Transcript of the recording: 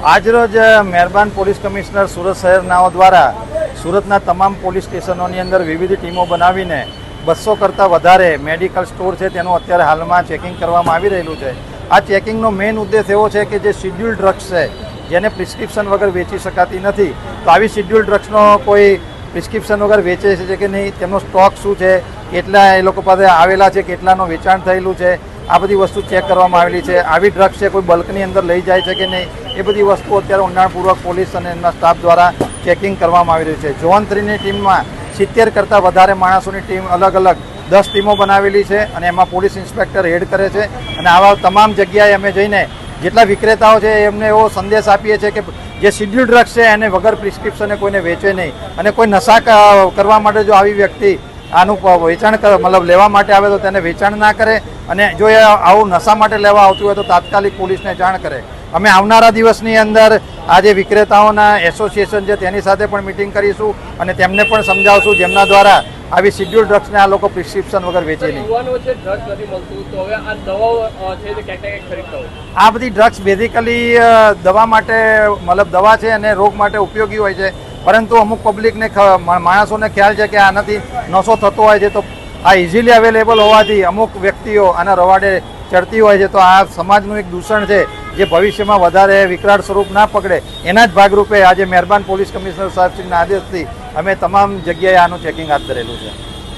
આજરોજ મહેરબાન police commissioner Surat શહેરનાઓ દ્વારા સુરતના તમામ પોલીસ સ્ટેશનોની અંદર વિવિધ ટીમો બનાવીને બસો કરતાં વધારે મેડિકલ સ્ટોર છે તેનું અત્યારે હાલમાં ચેકિંગ કરવામાં આવી રહેલું છે. આ ચેકિંગનો મેઇન ઉદ્દેશ એવો છે કે જે શિડ્યુલ ડ્રગ્સ છે, જેને પ્રિસ્ક્રિપ્શન વગર વેચી શકાતી નથી. તો આવી શિડ્યુલ ડ્રગ્સનો કોઈ પ્રિસ્ક્રિપ્શન વગર વેચે છે કે નહીં, તેમનો સ્ટોક શું છે, કેટલા એ લોકો પાસે આવેલા છે, કેટલાનું વેચાણ થયેલું છે, આ બધી વસ્તુ ચેક કરવામાં આવેલી છે. આવી ડ્રગ્સ છે, કોઈ બલ્કની અંદર લઈ જાય છે કે નહીં એ બધી વસ્તુઓ અત્યારે ઊંડાણપૂર્વક પોલીસ અને એમના સ્ટાફ દ્વારા ચેકિંગ કરવામાં આવી રહ્યું છે. ઝોન થ્રીની ટીમમાં સિત્તેર કરતાં વધારે માણસોની ટીમ અલગ અલગ દસ ટીમો બનાવેલી છે અને એમાં પોલીસ ઇન્સ્પેક્ટર હેડ કરે છે અને આવા તમામ જગ્યાએ અમે જઈને જેટલા વિક્રેતાઓ છે એમને એવો સંદેશ આપીએ છીએ કે જે શિડ્યુલ ડ્રગ્સ છે એને વગર પ્રિસ્ક્રિપ્શને કોઈને વેચે નહીં અને કોઈ નશા કરવા માટે જો આવી વ્યક્તિ આનું વેચાણ મતલબ લેવા માટે આવે તો તેને વેચાણ ના કરે અને જો એ આવું નશા માટે લેવા આવતું હોય તો તાત્કાલિક પોલીસને જાણ કરે. અમે આવનારા દિવસની અંદર આ જે વિક્રેતાઓના એસોસિએશન છે તેની સાથે પણ મિટિંગ કરીશું અને તેમને પણ સમજાવશું જેમના દ્વારા આવી શિડ્યુલ ડ્રગ્સને આ લોકો પ્રિસ્ક્રિપ્શન વગર વેચે નહીં. આ બધી ડ્રગ્સ બેઝિકલી દવા માટે મતલબ દવા છે અને રોગ માટે ઉપયોગી હોય છે. પરંતુ અમુક પબ્લિકને માણસોને ખ્યાલ છે કે આનાથી નશો થતો હોય છે તો આ ઇઝીલી અવેલેબલ હોવાથી અમુક વ્યક્તિઓ આના રવાડે ચડતી હોય છે. તો આ સમાજનું એક દૂષણ છે જે ભવિષ્યમાં વધારે વિકરાળ સ્વરૂપ ના પકડે. એના જ ભાગરૂપે આજે મહેરબાન પોલીસ કમિશનર સાહેબશ્રીના આદેશથી અમે તમામ જગ્યાએ આનું ચેકિંગ હાથ ધરેલું છે.